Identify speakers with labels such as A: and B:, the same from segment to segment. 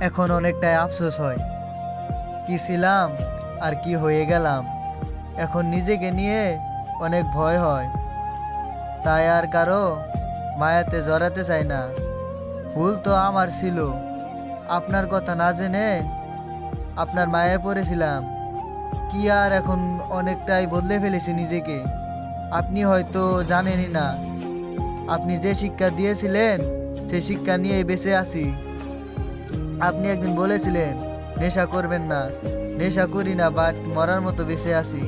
A: এখন অনেকটাই আফসোস হয়। কি ছিলাম আর কি হয়ে গেলাম? এখন নিজেকে নিয়ে অনেক ভয় হয়। তাই আর কারও মায়াতে জড়াতে চাই না। ভুল তো আমার ছিল। আপনার কথা না জেনে আপনার মায়ায় পড়েছিলাম। কি আর এখন অনেকটাই বদলে ফেলেছি নিজেকে? আপনি হয়তো জানেনই না। আপনি যে শিক্ষা দিয়েছিলেন সেই শিক্ষা নিয়ে বেঁচে আছি। আপনি একদিন বলেছিলেন, নেশা করবেন না, নেশা করি না বাট মরার মতো বেঁচে আছি।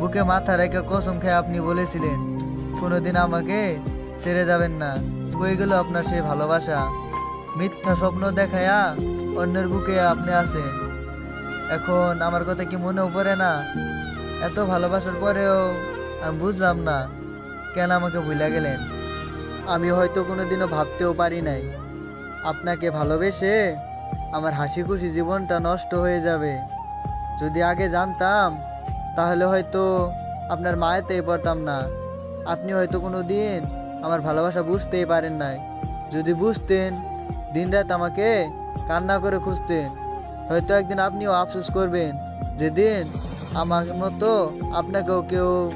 A: বুকে মাথা রেখে কসম খেয়ে আপনি বলেছিলেন, কোনোদিন আমাকে ছেড়ে যাবেন না। কই গেল আপনার সেই ভালোবাসা? মিথ্যা স্বপ্ন দেখায়া অন্যের বুকে আপনি আছেন। এখন আমার কথা কি মনেও পড়ে না? এত ভালোবাসার পরেও আমি বুঝলাম না, কেন আমাকে ভুলে গেলেন। আমি হয়তো কোনোদিনও ভাবতেও পারি নাই। আপনাকে ভালোবেসে আমার হাসি খুশি জীবনটা নষ্ট হয়ে যাবে। যদি আগে জানতাম, তাহলে হয়তো আপনার মায়েতেই পড়তাম না। আপনি হয়তো কোনো দিন আমার ভালোবাসা বুঝতেই পারেন নাই। যদি বুঝতেন, দিনরাত আমাকে কান্না করে খুঁজতেন। হয়তো একদিন আপনিও আফসোস করবেন, যেদিন আমার মতো আপনাকেও কেউ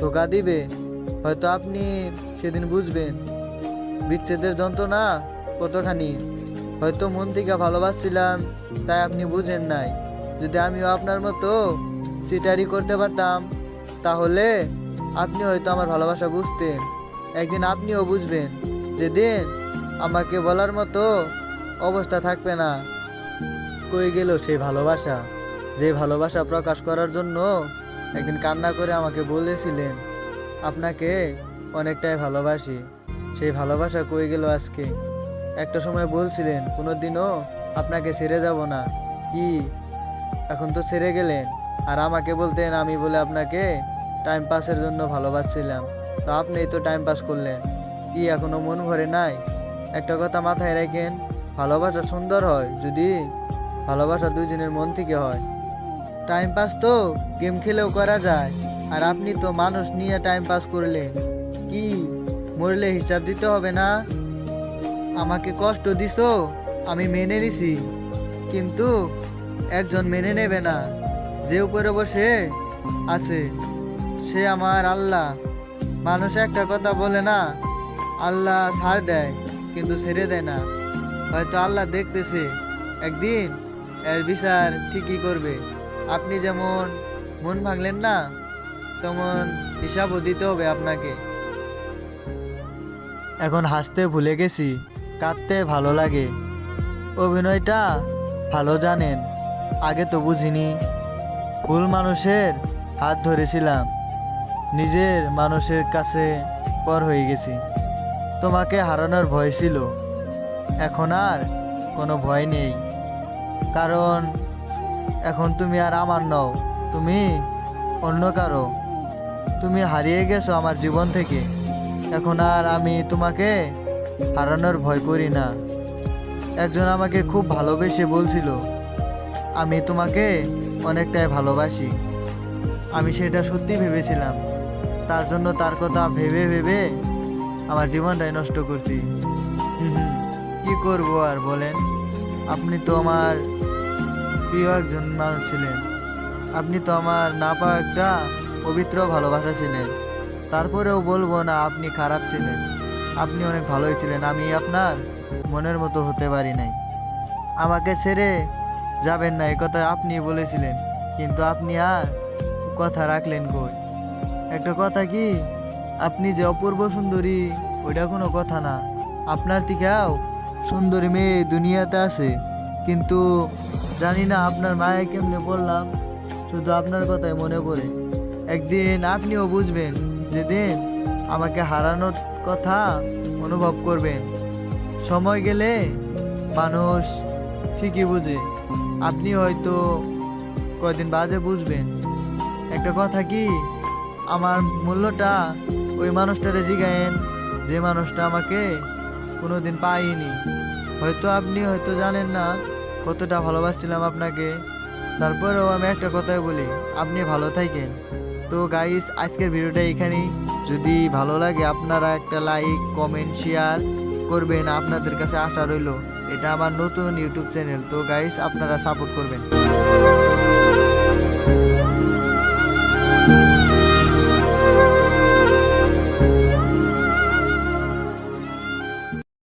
A: ধোকা দিবে। হয়তো আপনি সেদিন বুঝবেন, বিচ্ছেদের যন্ত্রণা কতখানি? হয়তো মন থেকে ভালোবাসছিলাম, তাই আপনি বুঝেন নাই। যদি আমিও আপনার মতো সিটারি করতে পারতাম, তাহলে আপনি হয়তো আমার ভালোবাসা বুঝতেন। একদিন আপনিও বুঝবেন, যেদিন আমাকে বলার মতো অবস্থা থাকবে না। কই গেল সেই ভালোবাসা? যে ভালোবাসা প্রকাশ করার জন্য একদিন কান্না করে আমাকে বলেছিলেন, আপনাকে অনেকটাই ভালোবাসি। সেই ভালোবাসা কই গেল আজকে? একটা সময় বলছিলেন কোনো দিনও আপনাকে ছেড়ে যাব না। কি? এখন তো ছেড়ে গেলেন। আর আমাকে বলতেন আমি বলে আপনাকে টাইম পাসের জন্য ভালোবাসছিলাম। তো আপনি তো টাইম পাস করলেন। কি এখনও মন ভরে নাই? একটা কথা মাথায় রাখেন, ভালোবাসা সুন্দর হয় যদি ভালোবাসা দুজনের মন থেকে হয়। টাইম পাস তো গেম খেলেও করা যায়। আর আপনি তো মানুষ নিয়ে টাইম পাস করলেন। কি? মরলে হিসাব দিতে হবে না? আমাকে কষ্ট দিছো, আমি মেনে নিছি। কিন্তু একজন মেনে নেবে না, যে উপরে বসে আছে, সে আমার আল্লাহ। মানুষ একটা কথা বলে না, আল্লাহ ছাড় দেয়, কিন্তু ছেড়ে দেয় না। হয়তো আল্লাহ দেখতেছে, একদিন এর বিচার ঠিকই করবে। আপনি যেমন মন ভাঙলেন না, তেমন হিসাবও দিতে হবে আপনাকে। এখন হাসতে ভুলে গেছি। কাঁদতে ভালো লাগে। অভিনয়টা ভালো জানেন, আগে তো বুঝিনি। ভুল মানুষের হাত ধরেছিলাম, নিজের মানুষের কাছে পর হয়ে গেছি। তোমাকে হারানোর ভয় ছিল, এখন আর কোনো ভয় নেই। কারণ এখন তুমি আর আমার নও, তুমি অন্য কারও। তুমি হারিয়ে গেছো আমার জীবন থেকে, এখন আর আমি তোমাকে হারানোর ভয় করি না। একজন আমাকে খুব ভালোবেসে বলছিল, আমি তোমাকে অনেকটাই ভালোবাসি। আমি সেটা সত্যি ভেবেছিলাম। তার জন্য তার কথা ভেবে ভেবে আমার জীবনটাই নষ্ট করছি। কি করব আর বলেন? আপনি তো আমার প্রিয় একজন মানুষ ছিলেন। আপনি তো আমার না পাওয়া একটা পবিত্র ভালোবাসা ছিলেন। তারপরেও বলব না আপনি খারাপ ছিলেন। আপনি অনেক ভালোই ছিলেন, আমি আপনার মনের মতো হতে পারি নাই। আমাকে ছেড়ে যাবেন না এই কথা আপনি বলেছিলেন, কিন্তু আপনি আর কথা রাখলেন কই? একটা কথা কি? আপনি যে অপূর্ব সুন্দরী, ওইটা কোনো কথা না। আপনার থেকেও সুন্দরী মেয়ে দুনিয়াতে আছে, কিন্তু জানি না আপনার মায়ে কেমনে বললাম, শুধু আপনার কথাই মনে পড়ে। একদিন আপনিও বুঝবেন, যেদিন আমাকে হারানোর কথা অনুভব করবেন। সময় গেলে মানুষ ঠিকই বুঝে। আপনি হয়তো কয়দিন বাজে বুঝবেন। একটা কথা কি? আমার মূল্যটা ওই মানুষটারে জিগায়েন যে মানুষটা আমাকে কোনো দিন পাইনি হয়তো আপনি হয়তো জানেন না কতটা ভালোবাসছিলাম আপনাকে। তারপরেও আমি একটা কথাই বলি, আপনি ভালো থাকেন। তো গাইস আজকের ভিডিওটা এখানেই। যদি ভালো লাগে আপনারা একটা লাইক কমেন্ট শেয়ার করবেন। আপনাদের কাছে আশা রইল, এটা আমার নতুন ইউটিউব চ্যানেল তো গাইস আপনারা সাপোর্ট করবেন।